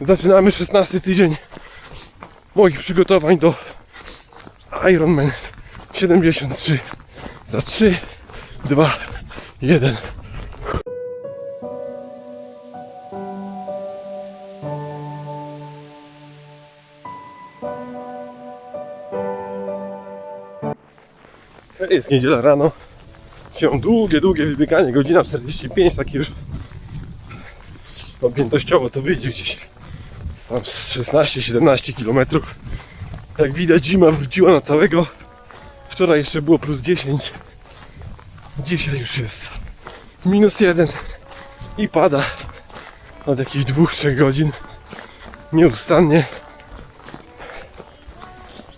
Zaczynamy 16 tydzień moich przygotowań do Ironman 73. Za 3, 2, 1. Jest niedziela rano. Się długie, długie wybieganie, godzina 45, takie już objętościowo to wyjdzie gdzieś tam z 16-17 km. Jak widać zima wróciła na całego. Wczoraj jeszcze było plus 10. Dzisiaj już jest minus 1 i pada od jakichś 2-3 godzin nieustannie.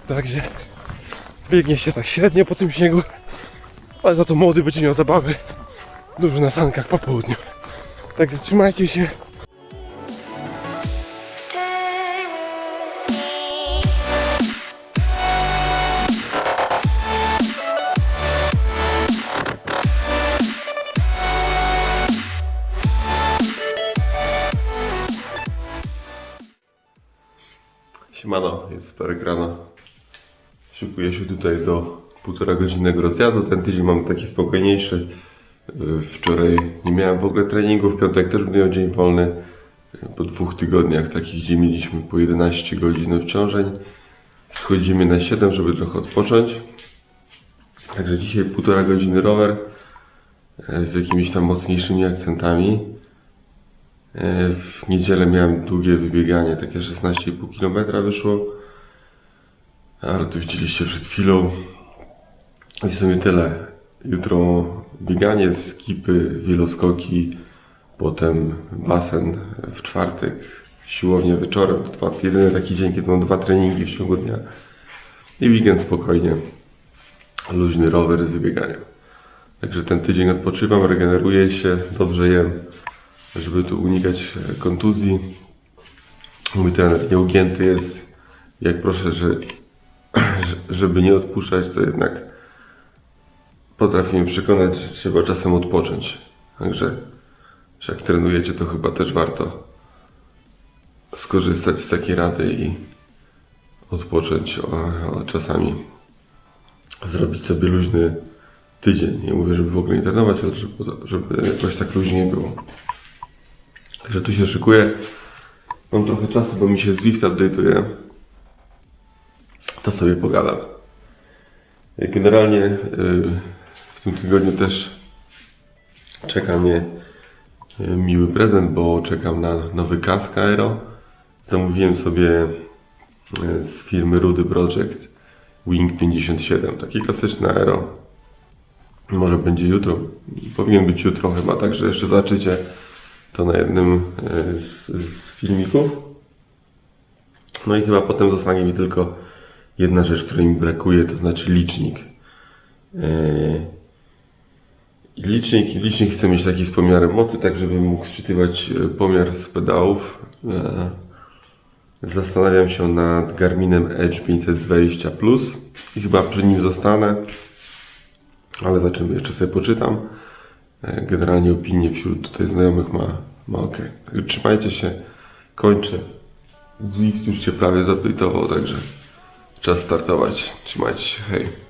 Także biegnie się tak średnio po tym śniegu, ale za to młody będzie miał zabawy dużo na sankach po południu. Także trzymajcie się. Siemano, jest wtorek rano. Szykuję się tutaj do półtora godzinnego rozjazdu. Ten tydzień mam taki spokojniejszy. Yy, Wczoraj nie miałem w ogóle treningu, w piątek też będę miał dzień wolny. Po dwóch tygodniach takich, gdzie mieliśmy po 11 godzin obciążeń. Schodzimy na 7, żeby trochę odpocząć. Także dzisiaj półtora godziny rower yy, z jakimiś tam mocniejszymi akcentami. E, W niedzielę miałem długie wybieganie, takie 16,5 km wyszło. Ale to widzieliście przed chwilą. I w sumie tyle. Jutro bieganie, skipy, wieloskoki, potem basen w czwartek, siłownia wieczorem. To jedyny taki dzień, kiedy mam dwa treningi w ciągu dnia. I weekend spokojnie. Luźny rower z wybieganiem. Także ten tydzień odpoczywam, regeneruję się, dobrze jem żeby tu unikać e, kontuzji. Mój trener nieugięty jest. Jak proszę, że, że- żeby nie odpuszczać, to jednak potrafi mnie przekonać, że trzeba czasem odpocząć. Także że jak trenujecie, to chyba też warto skorzystać z takiej rady i odpocząć o, o czasami. Zrobić sobie luźny tydzień. Nie mówię, żeby w ogóle nie trenować, ale żeby, żeby jakoś tak luźniej było. Także tu się szykuję. Mam trochę czasu, bo mi się Zwift update'uje. To sobie pogadam. Generalnie yy, w tym tygodniu też czeka mnie yy, miły prezent, bo czekam na nowy kask Aero. Zamówiłem sobie yy, z firmy Rudy Project Wing 57. Taki klasyczny Aero. Może będzie jutro. Powinien być jutro chyba, także jeszcze zobaczycie to na jednym e, z, z filmików. No i chyba potem zostanie mi tylko jedna rzecz, której mi brakuje, to znaczy licznik. E, Licznik, licznik chcę mieć taki z pomiarem mocy, tak żebym mógł sczytywać e, pomiar z pedałów. Zastanawiam się nad Garminem Edge 520 Plus i chyba przy nim zostanę, ale zobaczymy, jeszcze sobie poczytam. E, Generalnie opinie wśród tutaj znajomych ma, ma ok. Trzymajcie się, kończę. Zwift już się prawie zapytował, także czas startować. Trzymajcie się, hej.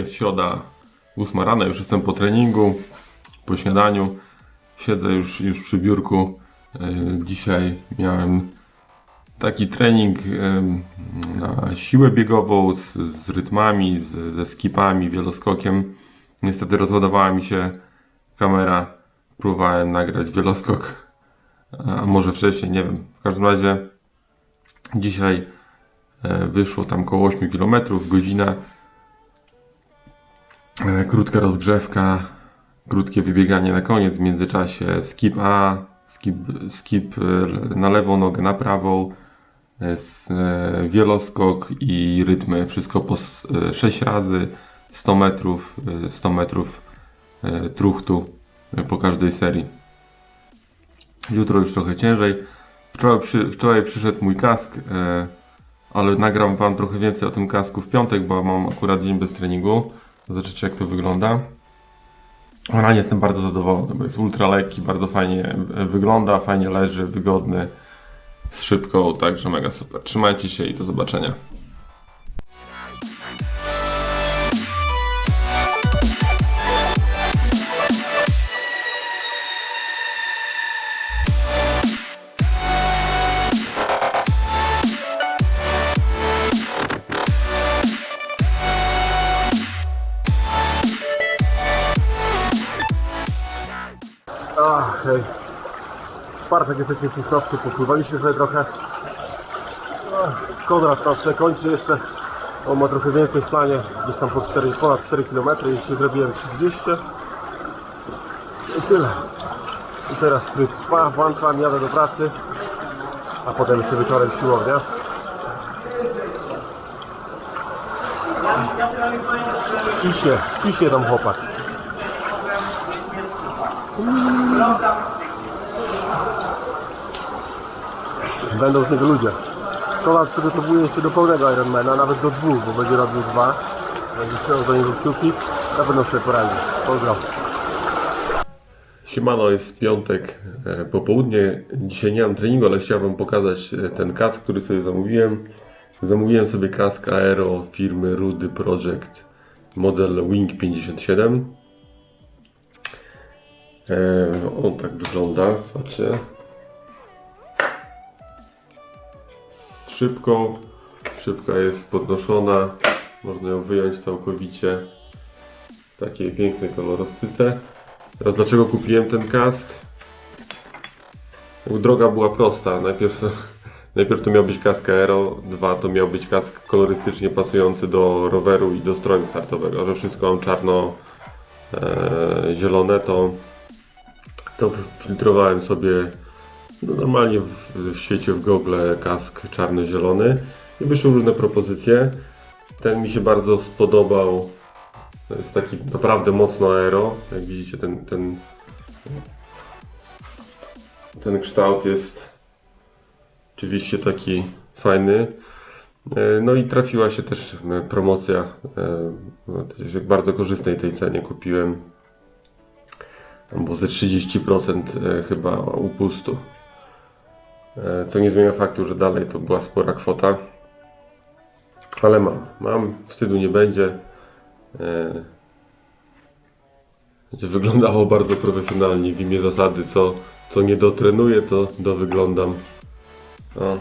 Jest środa, 8 rano, już jestem po treningu, po śniadaniu. Siedzę już, już przy biurku. E, Dzisiaj miałem taki trening na siłę biegową z, z rytmami, z, ze skipami, wieloskokiem. Niestety rozładowała mi się kamera. Próbowałem nagrać wieloskok, a może wcześniej, nie wiem. W każdym razie dzisiaj e, wyszło tam około 8 km, godzina. E, Krótka rozgrzewka, krótkie wybieganie na koniec, w międzyczasie skip A, skip, skip e, na lewą nogę, na prawą, e, wieloskok i rytmy. Wszystko po 6 razy, 100 metrów, e, 100 metrów truchtu po każdej serii. Jutro już trochę ciężej. Wczoraj, przy, wczoraj przyszedł mój kask, ale nagram Wam trochę więcej o tym kasku w piątek, bo mam akurat dzień bez treningu. Zobaczycie jak to wygląda. Generalnie jestem bardzo zadowolony, bo jest ultra lekki, bardzo fajnie e, wygląda, fajnie leży, wygodny, z szybką, także mega super. Trzymajcie się i do zobaczenia. Hej. Czwartek jesteśmy w Puchowcu, popływaliśmy sobie trochę. Ach, Konrad sobie kończy jeszcze. On ma trochę więcej w planie, gdzieś tam po 4, ponad 4 km, jeszcze zrobiłem 3200. I tyle. I teraz tryb spa, włączam, jadę do pracy, a potem jeszcze wieczorem siłownia. Ciśnie, ciśnie tam chłopak. Będą z niego ludzie. Konrad przygotowuje się do pełnego Ironmana, nawet do dwóch, bo będzie robił dwa. Będzie trzymał do niego kciuki, na pewno sobie poradzi. Pozdro. Siemano, jest piątek, e, popołudnie. Dzisiaj nie mam treningu, ale chciałem Wam pokazać e, ten kask, który sobie zamówiłem. Zamówiłem sobie kask Aero firmy Rudy Project model Wing 57. E, on tak wygląda, patrzcie. Szybko, szybka jest podnoszona, można ją wyjąć całkowicie w takiej pięknej kolorystyce. Teraz dlaczego kupiłem ten kask? Droga była prosta. Najpierw, najpierw to miał być kask aero, dwa to miał być kask kolorystycznie pasujący do roweru i do stroju startowego. Że wszystko mam czarno e, to, to filtrowałem sobie no, normalnie w, w świecie w Google kask czarno-zielony i wyszły różne propozycje. Ten mi się bardzo spodobał. To jest taki naprawdę mocno aero. Jak widzicie, ten, ten, ten kształt jest oczywiście taki fajny. E, No i trafiła się też e, promocja. e, no, W bardzo korzystnej tej cenie kupiłem. Było ze 30% e, chyba upustu. E, Co nie zmienia faktu, że dalej to była spora kwota. Ale mam. Mam. Wstydu nie będzie. E, Będzie wyglądało bardzo profesjonalnie w imię zasady, co, co nie dotrenuję, to dowyglądam. O.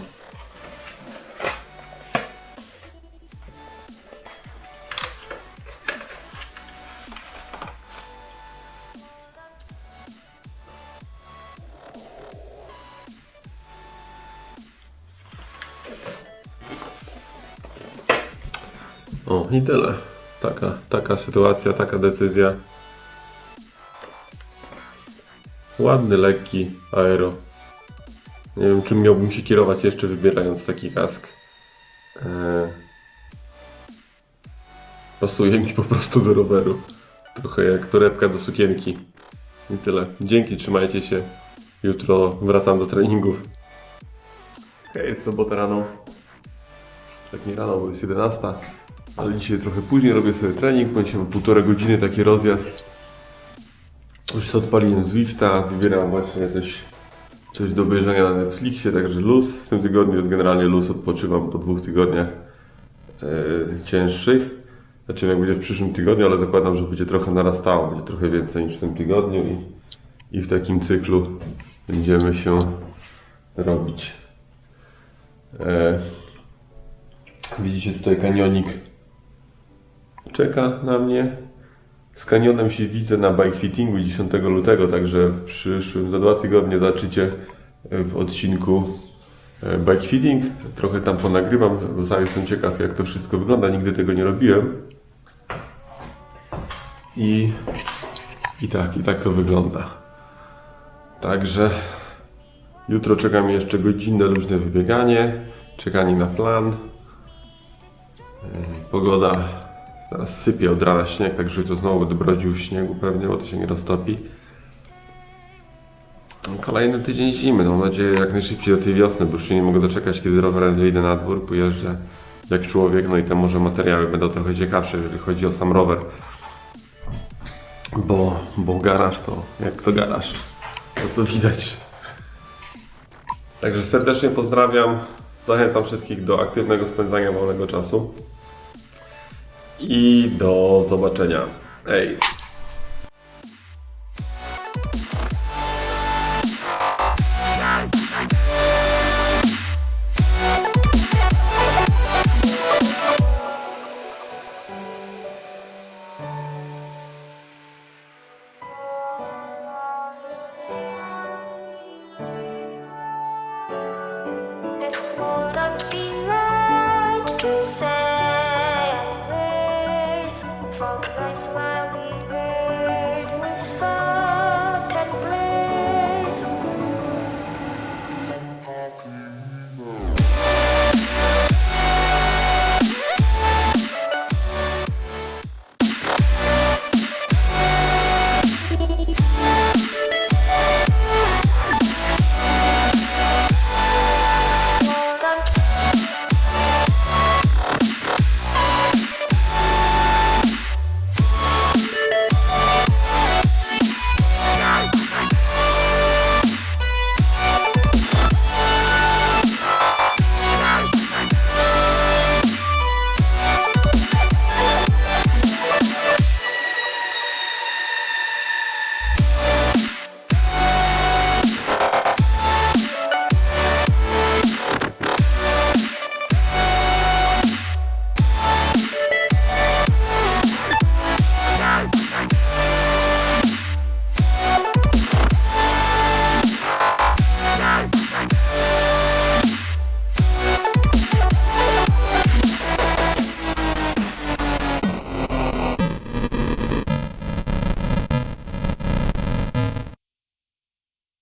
O, i tyle. Taka, taka sytuacja, taka decyzja. Ładny, lekki aero. Nie wiem, czym miałbym się kierować jeszcze wybierając taki kask. Eee, pasuje mi po prostu do roweru. Trochę jak torebka do sukienki. I tyle. Dzięki, trzymajcie się. Jutro wracam do treningów. Hej, jest sobota rano. Tak nie rano, bo jest 11. Ale dzisiaj trochę później robię sobie trening, bo dzisiaj półtorej godziny taki rozjazd. Już sobie odpaliłem Zwifta, wybieram właśnie coś, coś do obejrzenia na Netflixie, także luz. W tym tygodniu jest generalnie luz, odpoczywam po dwóch tygodniach e, cięższych. Znaczy jak będzie w przyszłym tygodniu, ale zakładam, że będzie trochę narastało, będzie trochę więcej niż w tym tygodniu i, i w takim cyklu będziemy się robić. E, widzicie tutaj kanionik czeka na mnie. Z kanionem się widzę na bike fittingu 10 lutego, także w przyszłym, za dwa tygodnie zobaczycie e, w odcinku e, bike fitting. Trochę tam ponagrywam, bo sam jestem ciekaw jak to wszystko wygląda, nigdy tego nie robiłem. I, i tak, i tak to wygląda. Także Jutro czeka mnie jeszcze godzinne luźne wybieganie, czekanie na plan. Yy, Pogoda teraz sypie od rana śnieg, także jutro znowu będę brodził w śniegu pewnie, bo to się nie roztopi. Kolejny tydzień zimy, no mam nadzieję jak najszybciej do tej wiosny, bo już się nie mogę doczekać, kiedy rowerem wyjdę na dwór, pojeżdżę jak człowiek, no i te może materiały będą trochę ciekawsze, jeżeli chodzi o sam rower. Bo, bo garaż to, jak to garaż, to co widać. Także serdecznie pozdrawiam, zachęcam wszystkich do aktywnego spędzania wolnego czasu i do zobaczenia. Ej!